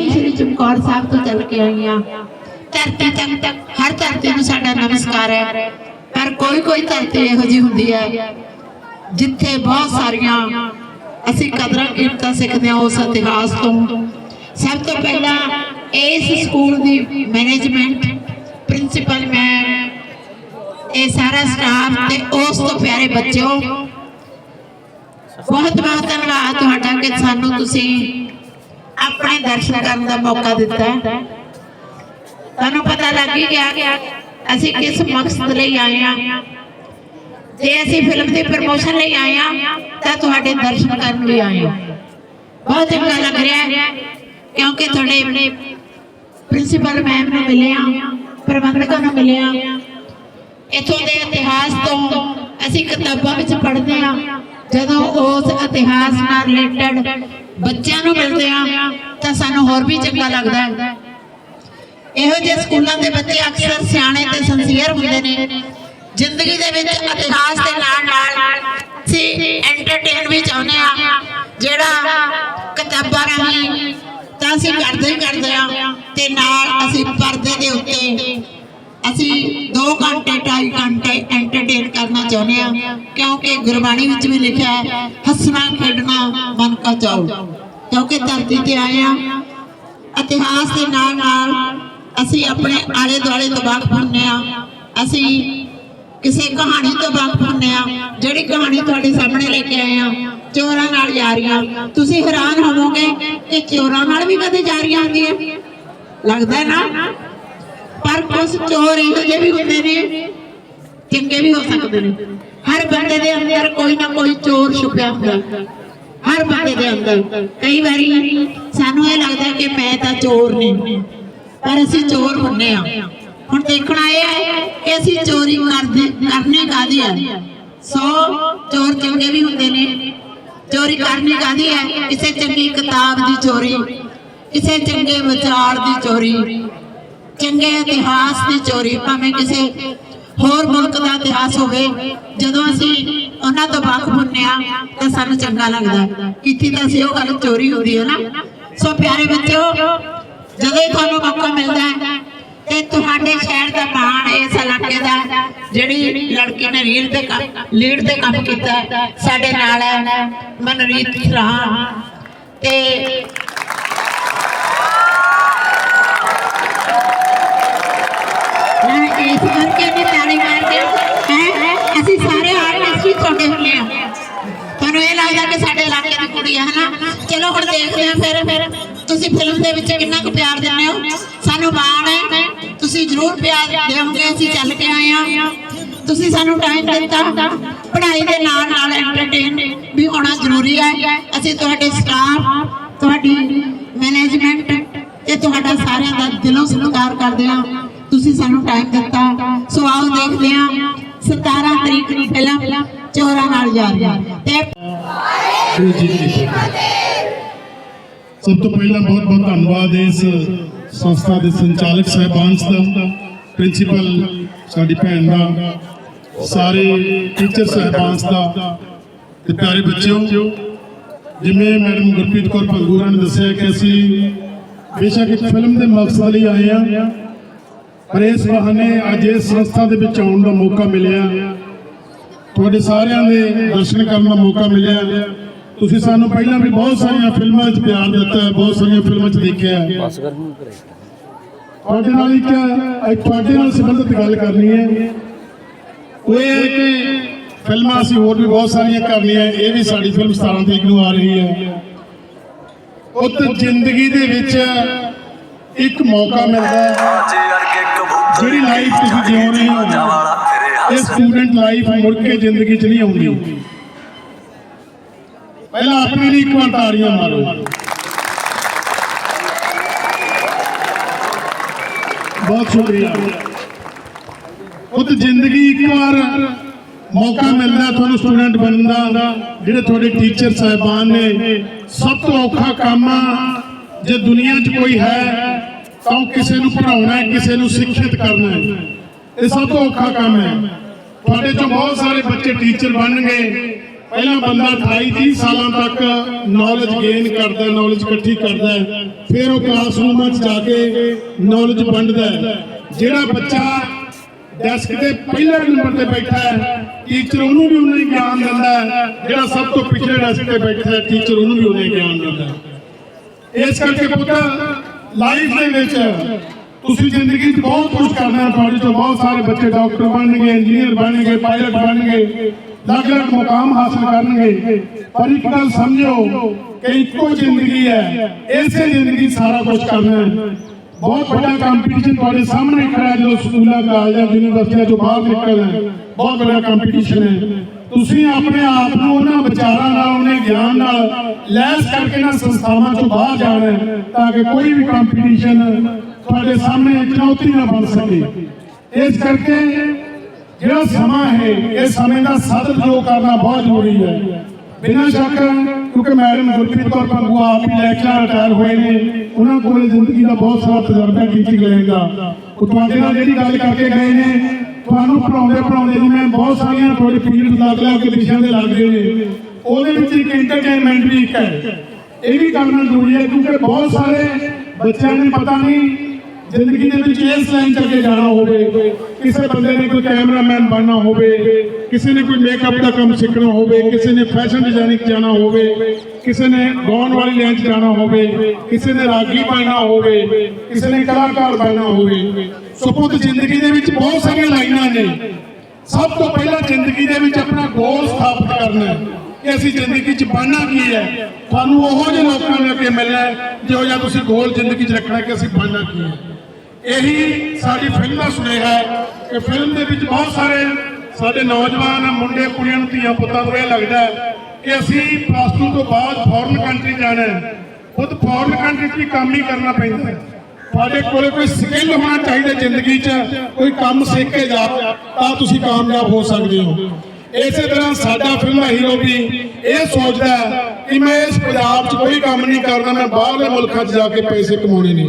ਵੀ ਸ੍ਰੀ ਚਮਕੌਰ ਸਾਹਿਬ ਤੋਂ ਚੱਲ ਕੇ ਆਈ ਹਾਂ। ਧਰਤੀ ਤੱਕ ਹਰ ਧਰਤੀ ਨੂੰ ਸਾਡਾ ਨਮਸਕਾਰ ਹੈ। ਪਰ ਕੋਈ ਕੋਈ ਧਰਤੀ ਇਹੋ ਜਿਹੀ ਹੁੰਦੀ ਹੈ ਜਿੱਥੇ ਬਹੁਤ ਸਾਰੀਆਂ ਅਸੀਂ ਕਦਰਾਂ ਕੀਮਤਾਂ ਸਿੱਖਦੇ ਹਾਂ ਉਸ ਇਤਿਹਾਸ ਤੋਂ। ਸਭ ਤੋਂ ਪਹਿਲਾਂ ਇਸ ਸਕੂਲ ਦੀ ਮੈਨੇਜਮੈਂਟ, ਪ੍ਰਿੰਸੀਪਲ ਮੈਂ, ਇਹ ਸਾਰਾ ਸਟਾਫ ਤੇ ਉਸ ਤੋਂ ਪਿਆਰੇ ਬੱਚਿਓ, ਬਹੁਤ ਬਹੁਤ ਧੰਨਵਾਦ ਤੁਹਾਡਾ ਕਿ ਸਾਨੂੰ ਤੁਸੀਂ ਆਪਣੇ ਦਰਸ਼ਨ ਕਰਨ ਦਾ ਮੌਕਾ ਦਿੱਤਾ ਹੈ। ਤੁਹਾਨੂੰ ਪਤਾ ਲੱਗ ਹੀ ਗਿਆ ਕਿ ਅਸੀਂ ਕਿਸ ਮਕਸਦ ਲਈ ਆਏ ਹਾਂ ਜੇ ਅਸੀਂ ਫਿਲਮ ਦੀ ਪ੍ਰਮੋਸ਼ਨ ਲਈ ਆਏ ਹਾਂ ਤਾਂ ਤੁਹਾਡੇ ਦਰਸ਼ਨ ਕਰਨ ਲਈ ਆਏ ਹਾਂ ਬਹੁਤ ਚੰਗਾ ਲੱਗ ਰਿਹਾ ਹੈ ਕਿਉਂਕਿ ਤੁਹਾਡੇ ਪ੍ਰਿੰਸੀਪਲ ਮੈਮ ਨੂੰ ਮਿਲੇ ਹਾਂ ਪ੍ਰਬੰਧਕਾਂ ਨੂੰ ਮਿਲੇ ਹਾਂ ਇੱਥੋਂ ਦੇ ਇਤਿਹਾਸ ਤੋਂ ਅਸੀਂ ਕਿਤਾਬਾਂ ਵਿੱਚ ਪੜ੍ਹਦੇ ਹਾਂ ਜਦੋਂ ਉਸ ਇਤਿਹਾਸ ਨਾਲ ਰਿਲੇਟਡ ਬੱਚਿਆਂ ਨੂੰ ਮਿਲਦੇ ਹਾਂ ਤਾਂ ਸਾਨੂੰ ਹੋਰ ਵੀ ਚੰਗਾ ਲੱਗਦਾ ਹੈ। ਇਹੋ ਜਿਹੇ ਸਕੂਲਾਂ ਦੇ ਬੱਚੇ ਅਕਸਰ ਸਿਆਣੇ ਤੇ ਸੰਸੀਅਰ ਹੁੰਦੇ ਨੇ। ਜ਼ਿੰਦਗੀ ਦੇ ਵਿੱਚ ਇਤਿਹਾਸ ਦੇ ਨਾਲ ਨਾਲ ਅਸੀਂ ਐਂਟਰਟੇਨ ਵੀ ਚਾਹੁੰਦੇ ਆ, ਜਿਹੜਾ ਕਿਤਾਬਾਂ ਰਾਹੀਂ ਤਾਂ ਅਸੀਂ ਕਰਦੇ ਕਰਦੇ ਆ ਤੇ ਨਾਲ ਅਸੀਂ ਪਰਦੇ ਦੇ ਉੱਤੇ ਅਸੀਂ 2 ਘੰਟੇ 2.5 ਘੰਟੇ ਐਂਟਰਟੇਨ ਕਰਨਾ ਚਾਹੁੰਦੇ ਆ ਕਿਉਂਕਿ ਗੁਰਬਾਣੀ ਵਿੱਚ ਵੀ ਲਿਖਿਆ ਹੈ, ਹੱਸਣਾ, ਖੇਡਣਾ, ਮਨ ਕਾ ਚਾਉ। ਕਿਉਂਕਿ ਧਰਤੀ ਤੇ ਆਏ ਆ ਇਤਿਹਾਸ ਦੇ ਨਾਲ ਨਾਲ ਅਸੀਂ ਆਪਣੇ ਆਲੇ ਦੁਆਲੇ ਤੋਂ ਵਾਕਫ ਹੁੰਨੇ ਆ ਅਸੀਂ ਕਿਸੇ ਕਹਾਣੀ ਤੋਂ ਵਾਕਫ ਹੁੰਨੇ ਆ ਜਿਹੜੀ ਕਹਾਣੀ ਤੁਹਾਡੇ ਸਾਹਮਣੇ ਲੈ ਕੇ ਆਏ ਆ ਚੋਰਾਂ ਨਾਲ ਯਾਰੀਆਂ ਤੁਸੀਂ ਹੈਰਾਨ ਹੋਵੋਗੇ ਕਿ ਚੋਰਾਂ ਨਾਲ ਵੀ ਕਦੇ ਯਾਰੀਆਂ ਹੁੰਦੀਆਂ? ਲੱਗਦਾ ਨਾ? ਪਰ ਕੁਝ ਚੋਰ ਇਹੋ ਜਿਹੇ ਵੀ ਹੁੰਦੇ ਨੇ ਚੰਗੇ ਵੀ ਹੋ ਸਕਦੇ ਨੇ। ਹਰ ਬੰਦੇ ਦੇ ਅੰਦਰ ਕੋਈ ਨਾ ਕੋਈ ਚੋਰ ਛੁਪਿਆ ਹੁੰਦਾ। ਹਰ ਬੰਦੇ ਦੇ ਅੰਦਰ। ਕਈ ਵਾਰੀ ਸਾਨੂੰ ਇਹ ਲੱਗਦਾ ਕਿ ਮੈਂ ਤਾਂ ਚੋਰ ਨਹੀਂ। ਪਰ ਅਸੀਂ ਚੋਰ ਹੁੰਨੇ ਆ। ਹੁਣ ਦੇਖਣਾ ਇਹ ਹੈ ਕਿ ਅਸੀਂ ਚੋਰੀ ਕਰਦੇ, ਕਰਨੇ ਕਾਦੀ ਆ? ਸੋ ਚੋਰ ਚੰਗੇ ਵੀ ਹੁੰਦੇ ਨੇ। ਚੋਰੀ ਕਰਨੀ ਕਾਦੀ ਹੈ ਕਿਸੇ ਚੰਗੀ ਕਿਤਾਬ ਦੀ ਚੋਰੀ, ਕਿਸੇ ਚੰਗੇ ਵਿਚਾਰ ਦੀ ਚੋਰੀ। ਚੰਗੇ ਇਤਿਹਾਸ ਦੀ ਚੋਰੀ, ਭਾਵੇਂ ਕਿਸੇ ਹੋਰ ਮੁਲਕ ਦਾ ਇਤਿਹਾਸ ਹੋਵੇ, ਜਦੋਂ ਅਸੀਂ ਉਹਨਾਂ ਤੋਂ ਵਾਕਫ ਹੁੰਨੇ ਆ, ਤਾਂ ਸਾਨੂੰ ਚੰਗਾ ਲੱਗਦਾ ਕੀਤੀ ਤਾਂ ਅਸੀਂ ਉਹ ਗੱਲ ਚੋਰੀ ਹੁੰਦੀ ਹੈ ਨਾ। ਸੋ ਪਿਆਰੇ ਬੱਚਿਓ, ਜਦੋਂ ਤੁਹਾਨੂੰ ਮੌਕਾ ਮਿਲਦਾ ਹੈ, ਤੇ ਤੁਹਾਡੇ ਸ਼ਹਿਰ ਦਾ ਮਾਣ ਇਸ ਇਲਾਕੇ ਦਾ, ਜਿਹੜੀ ਲੜਕੀ ਨੇ ਰੀਲ ਤੇ ਲੀਡ ਤੇ ਕੰਮ ਕੀਤਾ ਸਾਡੇ ਨਾਲ ਹੈ ਮਨਰੀਤ ਸਰਾਹ ਤੇ ਮੈਂ ਇਸ ਕਰਕੇ ਵੀ ਤਾੜੀ ਮਾਰਦੇ ਹੈ ਅਸੀਂ ਸਾਰੇ ਆਰਟਿਸਟ ਹੀ ਤੁਹਾਡੇ ਹੁੰਦੇ ਆ। ਤੁਹਾਨੂੰ ਇਹ ਲੱਗਦਾ ਕਿ ਸਾਡੇ ਇਲਾਕੇ ਦੀ ਕੁੜੀ ਹੈ ਹਨਾ? ਚਲੋ ਹੁਣ ਦੇਖਦੇ ਆ ਫਿਰ। ਫਿਰ ਤੁਸੀਂ ਫਿਲਮ ਦੇ ਵਿੱਚ ਕਿੰਨਾ ਕੁ ਪਿਆਰ ਦਿੰਦੇ ਹੋ? ਸਾਨੂੰ ਮਾਣ ਹੈ। ਤੁਸੀਂ ਜ਼ਰੂਰ ਪਿਆਰ ਦਿਓਗੇ, ਅਸੀਂ ਚੱਲ ਕੇ ਆਏ ਆ ਤੁਸੀਂ ਸਾਨੂੰ ਟਾਈਮ ਦਿੱਤਾ। ਪੜ੍ਹਾਈ ਦੇ ਨਾਲ ਨਾਲ ਐਂਟਰਟੇਨ ਵੀ ਹੋਣਾ ਜ਼ਰੂਰੀ ਹੈ। ਅਸੀਂ ਤੁਹਾਡੇ ਸਟਾਫ ਤੁਹਾਡੀ ਮੈਨੇਜਮੈਂਟ ਤੇ ਤੁਹਾਡਾ ਸਾਰਿਆਂ ਦਾ ਦਿਲੋਂ ਸਤਿਕਾਰ ਕਰਦੇ ਹਾਂ। ਤੁਸੀਂ ਟਾਈਮ ਦਿੱਤਾ। ਸੋ ਆਓ ਦੇਖਦੇ ਹਾਂ 17 ਤਰੀਕ ਨੂੰ ਫਿਲਮ ਚੋਰਾਂ ਨਾਲ ਜਾ ਰਹੀ ਤੇ ਸਭ ਤੋਂ ਪਹਿਲਾਂ ਬਹੁਤ ਬਹੁਤ ਧੰਨਵਾਦ ਇਸ ਸੰਸਥਾ ਦੇ ਸੰਚਾਲਕ ਸਾਹਿਬਾਨ ਦਾ ਪ੍ਰਿੰਸੀਪਲ ਸਾਡੀ ਭੈਣ ਦਾ, ਸਾਰੇ ਟੀਚਰ ਸਾਹਿਬਾਨ ਦਾ, ਤੇ ਪਿਆਰੇ ਬੱਚਿਓ, ਜਿਵੇਂ ਮੈਡਮ ਗੁਰਪ੍ਰੀਤ ਕੌਰ ਪੰਗੂਰਾ ਨੇ ਦੱਸਿਆ ਕਿ ਅਸੀਂ ਬੇਸ਼ੱਕ ਇੱਕ ਫਿਲਮ ਦੇ ਮਕਸਦ ਲਈ ਆਏ ਆ ਪਰ ਇਸ ਬਹਾਨੇ ਅੱਜ ਇਸ ਸੰਸਥਾ ਦੇ ਵਿੱਚ ਆਉਣ ਦਾ ਮੌਕਾ ਮਿਲਿਆ। ਤੁਹਾਡੇ ਸਾਰਿਆਂ ਦੇ ਦਰਸ਼ਨ ਕਰਨ ਦਾ ਮੌਕਾ ਮਿਲਿਆ। ਤੁਸੀਂ ਸਾਨੂੰ ਪਹਿਲਾਂ ਵੀ ਬਹੁਤ ਸਾਰੀਆਂ ਫਿਲਮਾਂ 'ਚ ਪਿਆਰ ਦਿੱਤਾ ਹੈ, ਬਹੁਤ ਸਾਰੀਆਂ ਫਿਲਮਾਂ 'ਚ ਦੇਖਿਆ ਹੈ। ਤੁਹਾਡੇ ਨਾਲ ਇੱਕ ਤੁਹਾਡੇ ਨਾਲ ਸੰਬੰਧਿਤ ਗੱਲ ਕਰਨੀ ਹੈ। ਉਹ ਇਹ ਹੈ ਕਿ ਫਿਲਮਾਂ ਅਸੀਂ ਹੋਰ ਵੀ ਬਹੁਤ ਸਾਰੀਆਂ ਕਰਨੀਆਂ ਇਹ ਵੀ ਸਾਡੀ ਫਿਲਮ 17 ਤਰੀਕ ਨੂੰ ਆ ਰਹੀ ਹੈ। ਉਤ ਜ਼ਿੰਦਗੀ ਦੇ ਵਿੱਚ ਇੱਕ ਮੌਕਾ ਮਿਲਦਾ ਹੈ। ਜਿਹੜੀ ਲਾਈਫ ਤੁਸੀਂ ਜਿਉ ਰਹੇ ਹੋ ਇਹ ਸਟੂਡੈਂਟ ਲਾਈਫ ਮੁੜ ਕੇ ਜ਼ਿੰਦਗੀ 'ਚ ਨਹੀਂ ਆਉਂਦੀ। ਪਹਿਲਾਂ ਆਪਣੇ ਲਈ ਇੱਕ ਵਾਰ ਤਾੜੀਆਂ ਮਾਰੋ। ਬਹੁਤ ਸ਼ੁਕਰੀਆ। ਉਹ ਜ਼ਿੰਦਗੀ ਇੱਕ ਵਾਰ ਮੌਕਾ ਮਿਲਦਾ ਤੁਹਾਨੂੰ ਸਟੂਡੈਂਟ ਬਣਨ ਦਾ ਜਿਹੜੇ ਤੁਹਾਡੇ ਟੀਚਰ ਸਾਹਿਬਾਨ ਨੇ ਸਭ ਤੋਂ ਔਖਾ ਕੰਮ ਆ, ਜੇ ਦੁਨੀਆ 'ਚ ਕੋਈ ਹੈ ਤਾਂ ਉਹ ਕਿਸੇ ਨੂੰ ਪੜਾਉਣਾ ਹੈ, ਕਿਸੇ ਨੂੰ ਸਿੱਖਿਅਤ ਕਰਨਾ ਹੈ। ਇਹ ਸਭ ਤੋਂ ਔਖਾ ਕੰਮ ਹੈ। ਤੁਹਾਡੇ ਚੋਂ ਬਹੁਤ ਸਾਰੇ ਬੱਚੇ ਟੀਚਰ ਬਣਨਗੇ। ਪਹਿਲਾਂ ਬੰਦਾ 28 30 ਸਾਲਾਂ ਤੱਕ ਨੌਲੇਜ ਗੇਨ ਕਰਦਾ ਨੌਲੇਜ ਇਕੱਠੀ ਕਰਦਾ ਫਿਰ ਉਹ ਕਲਾਸਰੂਮਾਂ 'ਚ ਜਾ ਕੇ ਨੌਲੇਜ ਵੰਡਦਾ ਜਿਹੜਾ ਬੱਚਾ ਡੈਸਕ ਤੇ ਪਹਿਲੇ ਨੰਬਰ ਤੇ ਬੈਠਾ ਹੈ ਟੀਚਰ ਉਹਨੂੰ ਵੀ ਉਨਾ ਹੀ ਗਿਆਨ ਦਿੰਦਾ ਹੈ। ਜਿਹੜਾ ਸਭ ਤੋਂ ਪਿਛਲੇ ਡੈਸਕ ਤੇ ਬੈਠਾ ਹੈ ਟੀਚਰ ਉਹਨੂੰ ਵੀ ਉਨਾ ਹੀ ਗਿਆਨ ਦਿੰਦਾ ਹੈ। ਇਸ ਕਰਕੇ ਪੁੱਤ ਲਾਈਫ ਦੇ ਵਿੱਚ ਤੁਸੀਂ ਜ਼ਿੰਦਗੀ 'ਚ ਬਹੁਤ ਕੁਝ ਕਰਨਾ ਤੁਹਾਡੇ ਤੋਂ ਬਹੁਤ ਸਾਰੇ ਬੱਚੇ ਡਾਕਟਰ ਬਣਨਗੇ ਇੰਜੀਨੀਅਰ ਬਣਨਗੇ ਪਾਇਲਟ ਬਣਨਗੇ ਅਲੱਗ-ਅਲੱਗ ਮੁਕਾਮ ਹਾਸਲ ਕਰਨਗੇ। ਪਰ ਇੱਕ ਗੱਲ ਸਮਝੋ ਕਿ ਇੱਕੋ ਜ਼ਿੰਦਗੀ ਹੈ, ਇਸੇ ਜ਼ਿੰਦਗੀ ਸਾਰਾ ਕੁਝ ਕਰਨਾ ਹੈ। ਬਹੁਤ ਵੱਡਾ ਕੰਪੀਟੀਸ਼ਨ ਤੁਹਾਡੇ ਸਾਹਮਣੇ ਖੜਾ ਹੈ, ਜਦੋਂ ਸਕੂਲਾਂ, ਕਾਲਜਾਂ, ਯੂਨੀਵਰਸਿਟੀਆਂ ਤੋਂ ਬਾਹਰ ਨਿਕਲਣਾ ਬਹੁਤ ਵੱਡਾ ਕੰਪੀਟੀਸ਼ਨ ਹੈ। ਤੁਸੀਂ ਆਪਣੇ ਆਪ ਨੂੰ ਉਹਨਾਂ ਵਿਚਾਰਾਂ ਨਾਲ, ਉਹਨੇ ਗਿਆਨ ਨਾਲ ਲੈਸ ਕਰਕੇ ਨਾ ਸੰਸਥਾਵਾਂ ਤੋਂ ਬਾਹਰ ਜਾਣਾ ਤਾਂ ਕਿ ਕੋਈ ਵੀ ਕੰਪੀਟੀਸ਼ਨ ਤੁਹਾਡੇ ਸਾਹਮਣੇ ਚੁਣੌਤੀ ਨਾ ਬਣ ਸਕੇ। ਇਸ ਕਰਕੇ ਜਿਹੜਾ ਸਮਾਂ ਹੈ, ਇਹ ਸਮੇਂ ਦਾ ਸਦਉਪਯੋਗ ਕਰਨਾ ਬਹੁਤ ਜ਼ਰੂਰੀ ਹੈ। ਬਿਨਾਂ ਸ਼ੱਕ, ਕਿਉਂਕਿ ਮੈਡਮ ਗੁਰਪ੍ਰੀਤ ਕੌਰ ਪੰਗੂ ਆਪ ਹੀ ਲੈਕਚਰ ਰਿਟਾਇਰ ਹੋਏ ਨੇ, ਉਹਨਾਂ ਕੋਲ ਜ਼ਿੰਦਗੀ ਦਾ ਬਹੁਤ ਸਾਰਾ ਤਜਰਬਾ ਟੀਚਿੰਗ ਲੈਣ ਉਹ ਤੁਹਾਡੇ ਨਾਲ ਜਿਹੜੀ ਗੱਲ ਕਰਕੇ ਗਏ ਨੇ ਤੁਹਾਨੂੰ ਪੜਾਉਂਦੇ ਪੜਾਉਂਦੇ ਜਿਵੇਂ ਬਹੁਤ ਸਾਰੀਆਂ ਤੁਹਾਡੇ ਪੀਰੀਅਡ ਲੱਗ ਲੱਗ ਕੇ ਵਿਸ਼ਿਆਂ ਦੇ ਲੱਗਦੇ ਨੇ। ਉਹਦੇ ਵਿੱਚ ਇੱਕ ਐਂਟਰਟੇਨਮੈਂਟ ਵੀ ਇੱਕ ਹੈ। ਇਹ ਵੀ ਕਰਨਾ ਜ਼ਰੂਰੀ ਹੈ, ਕਿਉਂਕਿ ਬਹੁਤ ਸਾਰੇ ਬੱਚਿਆਂ ਨੂੰ ਪਤਾ ਨਹੀਂ ਜ਼ਿੰਦਗੀ ਦੇ ਵਿੱਚ ਇਸ ਲਾਈਨ 'ਚ ਅੱਗੇ ਜਾਣਾ ਹੋਵੇ, ਕਿਸੇ ਬੰਦੇ ਨੇ ਕੋਈ ਕੈਮਰਾਮੈਨ ਬਣਨਾ ਹੋਵੇ, ਕਿਸੇ ਨੇ ਕੋਈ ਮੇਕਅਪ ਦਾ ਕੰਮ ਸਿੱਖਣਾ ਹੋਵੇ, ਕਿਸੇ ਨੇ ਫੈਸ਼ਨ ਡਿਜ਼ਾਈਨਿੰਗ ਜਾਣਾ ਹੋਵੇ, ਕਿਸੇ ਨੇ ਗਾਉਣ ਵਾਲੀ ਲਾਈਨ 'ਚ ਜਾਣਾ ਹੋਵੇ, ਕਿਸੇ ਨੇ ਰਾਗੀ ਬਣਨਾ ਹੋਵੇ, ਕਿਸੇ ਨੇ ਕਲਾਕਾਰ ਬਣਨਾ ਹੋਵੇ। ਸੋ ਜ਼ਿੰਦਗੀ ਦੇ ਵਿੱਚ ਬਹੁਤ ਸਾਰੀਆਂ ਲਾਈਨਾਂ ਨੇ। ਸਭ ਤੋਂ ਪਹਿਲਾਂ ਜ਼ਿੰਦਗੀ ਦੇ ਵਿੱਚ ਆਪਣਾ ਗੋਲ ਸਥਾਪਿਤ ਕਰਨਾ ਹੈ ਕਿ ਅਸੀਂ ਜ਼ਿੰਦਗੀ 'ਚ ਬਣਨਾ ਕੀ ਹੈ। ਤੁਹਾਨੂੰ ਉਹੋ ਜਿਹੇ ਲੋਕਾਂ ਨਾਲ ਕੇ ਮਿਲਣਾ ਹੈ, ਜਿਹੋ ਜਿਹਾ ਤੁਸੀਂ ਗੋਲ ਜ਼ਿੰਦਗੀ 'ਚ ਰੱਖਣਾ ਕਿ ਅਸੀਂ ਬਣਨਾ ਕੀ ਹੈ। ਇਹੀ ਸਾਡੀ ਫਿਲਮ ਦਾ ਸੁਨੇਹਾ ਹੈ ਕਿ ਫਿਲਮ ਦੇ ਵਿੱਚ ਬਹੁਤ ਸਾਰੇ ਸਾਡੇ ਨੌਜਵਾਨ, ਮੁੰਡੇ, ਕੁੜੀਆਂ ਨੂੰ ਧੀਆਂ ਪੁੱਤਾਂ ਨੂੰ ਇਹ ਲੱਗਦਾ ਕਿ ਅਸੀਂ ਪਲੱਸ 2 ਤੋਂ ਬਾਅਦ ਫੋਰਨ ਕੰਟਰੀ ਜਾਣਾ ਹੈ। ਖੁਦ ਫੋਰਨ ਕੰਟਰੀ 'ਚ ਵੀ ਕੰਮ ਹੀ ਕਰਨਾ ਪੈਂਦਾ ਹੈ। ਤੁਹਾਡੇ ਕੋਲੇ ਕੋਈ ਸਕਿੱਲ ਹੋਣਾ ਚਾਹੀਦਾ ਜ਼ਿੰਦਗੀ 'ਚ, ਕੋਈ ਕੰਮ ਸਿੱਖ ਕੇ ਜਾ, ਤਾਂ ਤੁਸੀਂ ਕਾਮਯਾਬ ਹੋ ਸਕਦੇ ਹੋ। ਇਸੇ ਤਰ੍ਹਾਂ ਸਾਡਾ ਫਿਲਮ ਦਾ ਹੀਰੋ ਵੀ ਇਹ ਸੋਚਦਾ ਹੈ ਕਿ ਮੈਂ ਇਸ ਪੰਜਾਬ 'ਚ ਕੋਈ ਕੰਮ ਨਹੀਂ ਕਰਦਾ, ਮੈਂ ਬਾਹਰਲੇ ਮੁਲਕਾਂ 'ਚ ਜਾ ਕੇ ਪੈਸੇ ਕਮਾਉਣੇ ਨੇ।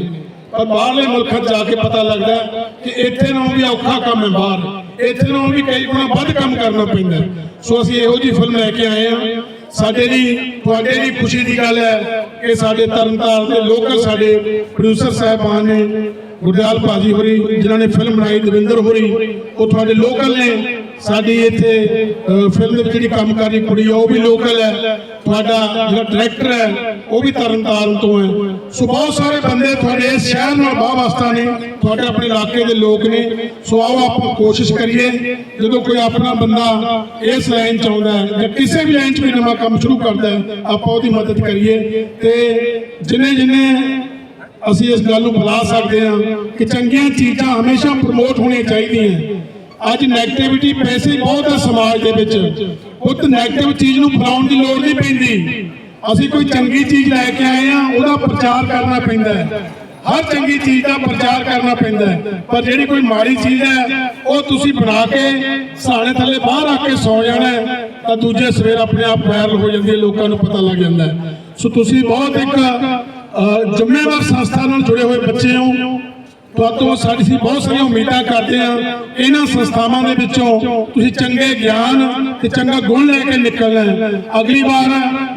ਪਰ ਬਾਹਰਲੇ ਮੁਲਕਾਂ 'ਚ ਜਾ ਕੇ ਪਤਾ ਲੱਗਦਾ ਕਿ ਇੱਥੇ ਨਾਲੋਂ ਵੀ ਔਖਾ ਕੰਮ ਹੈ ਬਾਹਰ। ਇੱਥੇ ਨਾਲੋਂ ਵੀ ਕਈ ਗੁਣਾ ਵੱਧ ਕੰਮ ਕਰਨਾ ਪੈਂਦਾ ਸੋ ਅਸੀਂ ਇਹੋ ਜਿਹੀ ਫਿਲਮ ਲੈ ਕੇ ਆਏ ਹਾਂ। ਸਾਡੇ ਲਈ, ਤੁਹਾਡੇ ਲਈ ਖੁਸ਼ੀ ਦੀ ਗੱਲ ਹੈ ਕਿ ਸਾਡੇ ਤਰਨਤਾਰਨ ਦੇ ਲੋਕਲ ਸਾਡੇ ਪ੍ਰੋਡਿਊਸਰ ਸਾਹਿਬਾਨ ਨੇ ਗੁਰਦਿਆਲ ਭਾਜੀ ਹੋਰੀ, ਜਿਨ੍ਹਾਂ ਨੇ ਫਿਲਮ ਬਣਾਈ ਦਵਿੰਦਰ ਹੋਰੀ, ਉਹ ਤੁਹਾਡੇ ਲੋਕਲ ਨੇ। ਸਾਡੀ ਇੱਥੇ ਫਿਲਮ ਦੇ ਵਿੱਚ ਜਿਹੜੀ ਕੰਮ ਕਰ ਰਹੀ ਕੁੜੀ ਆ, ਉਹ ਵੀ ਲੋਕਲ ਹੈ। ਤੁਹਾਡਾ ਜਿਹੜਾ ਡਾਇਰੈਕਟਰ ਹੈ ਉਹ ਵੀ ਤਰਨਤਾਰਨ ਤੋਂ ਹੈ। ਸੋ ਬਹੁਤ ਸਾਰੇ ਬੰਦੇ ਤੁਹਾਡੇ ਇਸ ਸ਼ਹਿਰ ਨਾਲ ਬਾਹ ਵਾਸਤਾ ਨੇ। ਤੁਹਾਡੇ ਆਪਣੇ ਇਲਾਕੇ ਦੇ ਲੋਕ ਨੇ। ਸੋ ਆਓ ਆਪਾਂ ਕੋਸ਼ਿਸ਼ ਕਰੀਏ ਜਦੋਂ ਕੋਈ ਆਪਣਾ ਬੰਦਾ ਇਸ ਲਾਈਨ ਚ ਆਉਂਦਾ ਹੈ ਜਾਂ ਕਿਸੇ ਵੀ ਲਾਈਨ ਚ ਵੀ ਨਵਾਂ ਕੰਮ ਸ਼ੁਰੂ ਕਰਦਾ ਹੈ ਆਪਾਂ ਉਹਦੀ ਮਦਦ ਕਰੀਏ। ਤੇ ਜਿਨੇ ਜਿਨੇ ਅਸੀਂ ਇਸ ਗੱਲ ਨੂੰ ਬੁਲਾ ਸਕਦੇ ਹਾਂ ਕਿ ਚੰਗੀਆਂ ਚੀਜ਼ਾਂ ਹਮੇਸ਼ਾ ਪ੍ਰਮੋਟ ਹੋਣੀਆਂ ਚਾਹੀਦੀਆਂ। ਅੱਜ ਨੈਗੇਟਿਵਿਟੀ ਪੈਸੇ ਬਹੁਤ ਹੈ ਸਮਾਜ ਦੇ ਵਿੱਚ। ਉਹ ਨੈਗੇਟਿਵ ਚੀਜ਼ ਨੂੰ ਫੈਲਾਉਣ ਦੀ ਲੋੜ ਨਹੀਂ ਪੈਂਦੀ। ਅਸੀਂ ਕੋਈ ਚੰਗੀ ਚੀਜ਼ ਲੈ ਕੇ ਆਏ ਆ, ਉਹਦਾ ਪ੍ਰਚਾਰ ਕਰਨਾ ਪੈਂਦਾ ਹੈ। ਹਰ ਚੰਗੀ ਚੀਜ਼ ਦਾ ਪ੍ਰਚਾਰ ਕਰਨਾ ਪੈਂਦਾ ਪਰ ਜਿਹੜੀ ਕੋਈ ਮਾੜੀ ਚੀਜ਼ ਹੈ, ਉਹ ਤੁਸੀਂ ਬਣਾ ਕੇ ਸਾਣੇ ਥੱਲੇ ਬਾਹਰ ਆ ਕੇ ਸੌ ਜਾਣਾ ਤਾਂ ਦੂਜੇ ਸਵੇਰ ਆਪਣੇ ਆਪ ਵਾਇਰਲ ਹੋ ਜਾਂਦੀ ਹੈ, ਲੋਕਾਂ ਨੂੰ ਪਤਾ ਲੱਗ ਜਾਂਦਾ ਸੋ ਤੁਸੀਂ ਬਹੁਤ ਇੱਕ ਜ਼ਿੰਮੇਵਾਰ ਸੰਸਥਾ ਨਾਲ ਜੁੜੇ ਹੋਏ ਬੱਚੇ ਹੋ। ਤੁਹਾਤੋਂ ਸਾਡੀ ਸੀ ਬਹੁਤ ਸਾਰੀਆਂ ਉਮੀਦਾਂ ਕਰਦੇ ਆ ਇਹਨਾਂ ਸੰਸਥਾਵਾਂ ਦੇ ਵਿੱਚੋਂ ਤੁਸੀਂ ਚੰਗੇ ਗਿਆਨ ਤੇ ਚੰਗਾ ਗੁਣ ਲੈ ਕੇ ਨਿਕਲਣਾ ਅਗਲੀ ਵਾਰ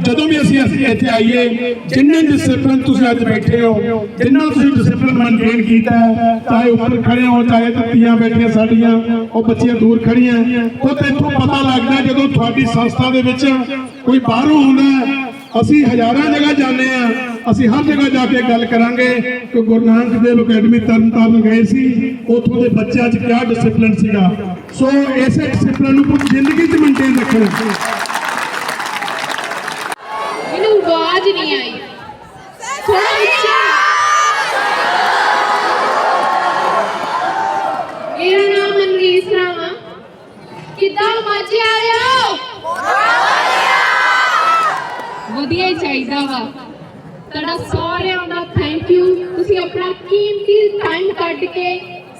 ਜਦੋਂ ਵੀ ਅਸੀਂ ਇੱਥੇ ਆਈਏ, ਜਿੰਨੇ ਡਿਸਪਲਿਨ ਤੁਸੀਂ ਅੱਜ ਬੈਠੇ ਹੋ, ਜਿੰਨਾ ਤੁਸੀਂ ਡਿਸਪਲਿਨ ਮੇਨਟੇਨ ਕੀਤਾ ਚਾਹੇ ਉੱਪਰ ਖੜੇ ਹੋ, ਚਾਹੇ ਤੱਤੀਆਂ ਬੈਠੀਆਂ ਸਾਡੀਆਂ, ਉਹ ਬੱਚੀਆਂ ਦੂਰ ਖੜੀਆਂ ਉਹ ਤੇ ਇੱਥੋਂ ਪਤਾ ਲੱਗਦਾ ਜਦੋਂ ਤੁਹਾਡੀ ਸੰਸਥਾ ਦੇ ਵਿੱਚ ਕੋਈ ਬਾਹਰੋਂ ਆਉਂਦਾ ਅਸੀਂ ਹਜ਼ਾਰਾਂ ਜਗ੍ਹਾ ਜਾਂਦੇ ਆ ਅਸੀਂ ਹਰ ਜਗ੍ਹਾ ਜਾ ਕੇ ਗੱਲ ਕਰਾਂਗੇ ਕਿ ਗੁਰੂ ਨਾਨਕ ਦੇਵ ਅਕੈਡਮੀ ਤਰਨਤਾਰਨ ਗਏ ਸੀ, ਉੱਥੋਂ ਦੇ ਬੱਚਿਆਂ 'ਚ ਕਿਆ ਡਿਸਪਲਿਨ ਸੀਗਾ। ਸੋ ਇਸੇ ਡਿਸਪਲਿਨ ਨੂੰ ਪੂਰੀ ਜ਼ਿੰਦਗੀ 'ਚ ਮੇਨਟੇਨ ਰੱਖਣਾ। ਮੈਨੂੰ ਆਵਾਜ਼ ਨਹੀਂ ਆਈ। ਥੋੜਾ ਉੱਚਾ ਮੇਰਾ ਨਾਮ ਮਨਰੀਤ ਰਾਮਾ ਕਿੱਦਾਂ ਮਾਝੇ ਆਇਓ ਵਧੀਆ ਚਾਹੀਦਾ ਵਾ। ਤੁਹਾਡਾ ਸਾਰਿਆਂ ਦਾ ਥੈਂਕ ਯੂ ਤੁਸੀਂ ਆਪਣਾ ਕੀਮਤੀ ਟਾਈਮ ਕੱਢ ਕੇ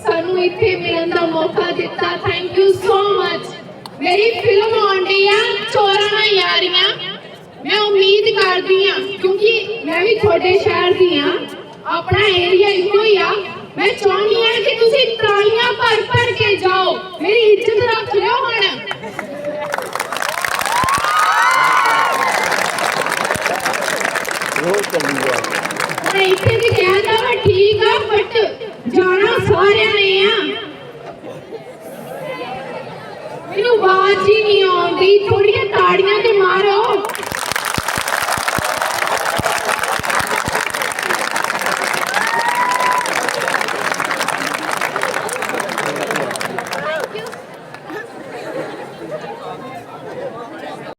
ਸਾਨੂੰ ਇੱਥੇ ਮਿਲਣ ਦਾ ਮੌਕਾ ਦਿੱਤਾ। ਥੈਂਕ ਯੂ ਸੋ ਮਚ ਮੇਰੀ ਫਿਲਮ ਆਉਂਦੀ ਆ ਚੋਰਾਂ ਨਾਲ ਯਾਰੀਆਂ। ਮੈਂ ਉਮੀਦ ਕਰਦੀ ਆ ਕਿਉਂਕਿ ਮੈਂ ਵੀ ਤੁਹਾਡੇ ਸ਼ਹਿਰ ਦੀ ਆ ਆਪਣਾ ਏਰੀਆ ਇੱਕੋ ਹੀ ਆ। ਮੈਂ ਚਾਹੁੰਦੀ ਆ ਕਿ ਤੁਸੀਂ ਟਰਾਲੀਆਂ ਭਰ ਭਰ ਕੇ ਜਾਓ। ਮੇਰੀ ਇੱਜ਼ਤ ਰੱਖ ਲਿਓ ਹੁਣ। ਆਵਾਜ਼ ਹੀ ਨਹੀਂ ਆਉਂਦੀ ਥੋੜੀਆਂ ਤਾੜੀਆਂ ਤੇ